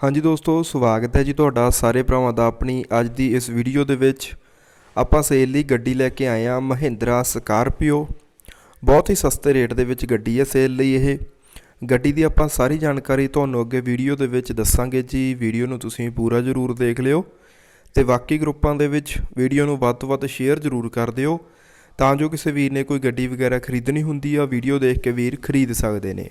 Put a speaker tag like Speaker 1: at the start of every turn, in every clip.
Speaker 1: ਹਾਂਜੀ ਦੋਸਤੋ, ਸਵਾਗਤ ਹੈ ਜੀ ਤੁਹਾਡਾ ਸਾਰੇ ਭਰਾਵਾਂ ਦਾ ਆਪਣੀ ਅੱਜ ਦੀ ਇਸ ਵੀਡੀਓ ਦੇ ਵਿੱਚ। ਆਪਾਂ ਸੇਲ ਲਈ ਗੱਡੀ ਲੈ ਕੇ ਆਏ ਆ ਮਹਿੰਦਰਾ ਸਕਾਰਪੀਓ। ਬਹੁਤ ਹੀ ਸਸਤੇ ਰੇਟ ਦੇ ਵਿੱਚ ਗੱਡੀ ਹੈ ਸੇਲ ਲਈ ਇਹ। ਗੱਡੀ ਦੀ ਆਪਾਂ ਸਾਰੀ ਜਾਣਕਾਰੀ ਤੁਹਾਨੂੰ ਅੱਗੇ ਵੀਡੀਓ ਦੇ ਵਿੱਚ ਦੱਸਾਂਗੇ ਜੀ। ਵੀਡੀਓ ਨੂੰ ਤੁਸੀਂ ਪੂਰਾ ਜ਼ਰੂਰ ਦੇਖ ਲਿਓ ਤੇ ਬਾਕੀ ਗਰੁੱਪਾਂ ਦੇ ਵਿੱਚ ਵੀਡੀਓ ਨੂੰ ਵੱਧ ਤੋਂ ਵੱਧ ਸ਼ੇਅਰ ਜ਼ਰੂਰ ਕਰ ਦਿਓ। ਤਾਂ ਜੋ ਕਿਸੇ ਵੀਰ ਨੇ ਕੋਈ ਗੱਡੀ ਵਗੈਰਾ ਖਰੀਦਣੀ ਹੁੰਦੀ ਆ, ਵੀਡੀਓ ਦੇਖ ਕੇ ਵੀਰ ਖਰੀਦ ਸਕਦੇ ਨੇ।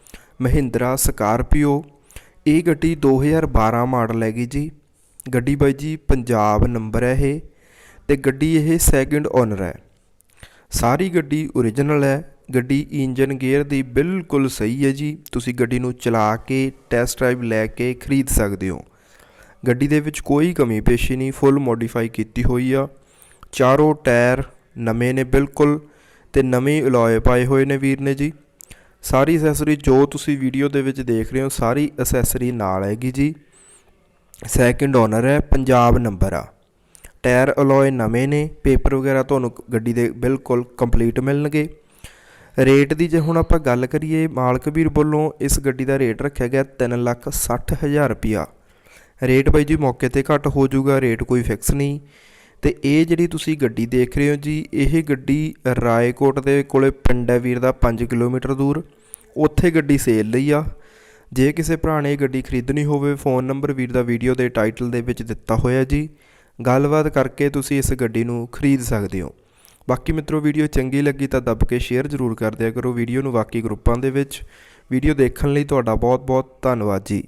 Speaker 1: ਮਹਿੰਦਰਾ ਸਕਾਰਪੀਓ। ਇਹ ਗੱਡੀ 2012 ਮਾਡਲ ਹੈਗੀ ਜੀ। ਗੱਡੀ ਬਾਈ ਜੀ ਪੰਜਾਬ ਨੰਬਰ ਹੈ ਇਹ ਤੇ ਗੱਡੀ ਇਹ ਸੈਕਿੰਡ ਓਨਰ ਹੈ। ਸਾਰੀ ਗੱਡੀ ਓਰੀਜਨਲ ਹੈ। ਗੱਡੀ ਇੰਜਨ ਗੇਅਰ ਦੀ ਬਿਲਕੁਲ ਸਹੀ ਹੈ ਜੀ। ਤੁਸੀਂ ਗੱਡੀ ਨੂੰ ਚਲਾ ਕੇ ਟੈਸਟ ਡਰਾਈਵ ਲੈ ਕੇ ਖਰੀਦ ਸਕਦੇ ਹੋ। ਗੱਡੀ ਦੇ ਵਿੱਚ ਕੋਈ ਕਮੀ ਪੇਸ਼ੀ ਨਹੀਂ ਫੁੱਲ ਮੋਡੀਫਾਈ ਕੀਤੀ ਹੋਈ ਆ। ਚਾਰੋਂ ਟਾਇਰ ਨਵੇਂ ਨੇ ਬਿਲਕੁਲ ਤੇ ਨਵੇਂ ਅਲੋਏ ਪਾਏ ਹੋਏ ਨੇ ਵੀਰ ਨੇ ਜੀ। ਸਾਰੀ ਅਸੈਸਰੀ ਜੋ ਤੁਸੀਂ ਵੀਡੀਓ ਦੇ ਵਿੱਚ ਦੇਖ ਰਹੇ ਹੋ, ਸਾਰੀ ਅਸੈਸਰੀ ਨਾਲ ਹੈਗੀ ਜੀ। ਸੈਕਿੰਡ ਓਨਰ ਹੈ, ਪੰਜਾਬ ਨੰਬਰ ਆ। ਟਾਇਰ ਅਲੋਏ ਨਵੇਂ ਨੇ ਪੇਪਰ ਵਗੈਰਾ ਤੁਹਾਨੂੰ ਗੱਡੀ ਦੇ ਬਿਲਕੁਲ ਕੰਪਲੀਟ ਮਿਲਣਗੇ। ਰੇਟ ਦੀ ਜੇ ਹੁਣ ਆਪਾਂ ਗੱਲ ਕਰੀਏ, ਮਾਲਕ ਵੀਰ ਵੱਲੋਂ ਇਸ ਗੱਡੀ ਦਾ ਰੇਟ ਰੱਖਿਆ ਗਿਆ 360000 ਰੁਪਿਆ ਰੇਟ ਬਾਈ ਜੀ ਮੌਕੇ ਤੇ ਘੱਟ ਹੋ ਜਾਊਗਾ ਰੇਟ ਕੋਈ ਫਿਕਸ ਨਹੀਂ। ਤੇ ਇਹ ਜਿਹੜੀ ਤੁਸੀਂ ਗੱਡੀ ਦੇਖ ਰਹੇ ਹੋ ਜੀ, ਇਹ ਗੱਡੀ ਰਾਏਕੋਟ ਦੇ ਕੋਲੇ ਪਿੰਡ ਹੈ ਵੀਰ ਦਾ 5 ਕਿਲੋਮੀਟਰ ਦੂਰ। ਉੱਥੇ ਗੱਡੀ ਸੇਲ ਲਈ ਆ। ਜੇ ਕਿਸੇ ਭਰਾ ਨੇ ਇਹ ਗੱਡੀ ਖਰੀਦਣੀ ਹੋਵੇ, ਫੋਨ ਨੰਬਰ ਵੀਰ ਦਾ ਵੀਡੀਓ ਦੇ ਟਾਈਟਲ ਦੇ ਵਿੱਚ ਦਿੱਤਾ ਹੋਇਆ ਜੀ। ਗੱਲਬਾਤ ਕਰਕੇ ਤੁਸੀਂ ਇਸ ਗੱਡੀ ਨੂੰ ਖਰੀਦ ਸਕਦੇ ਹੋ। ਬਾਕੀ ਮਿੱਤਰੋ, ਵੀਡੀਓ ਚੰਗੀ ਲੱਗੀ ਤਾਂ ਦੱਬ ਕੇ ਸ਼ੇਅਰ ਜ਼ਰੂਰ ਕਰ ਦਿਆ ਕਰੋ। ਵੀਡੀਓ ਨੂੰ ਬਾਕੀ ਗਰੁੱਪਾਂ ਦੇ ਵਿੱਚ। ਵੀਡੀਓ ਦੇਖਣ ਲਈ ਤੁਹਾਡਾ ਬਹੁਤ ਬਹੁਤ ਧੰਨਵਾਦ ਜੀ।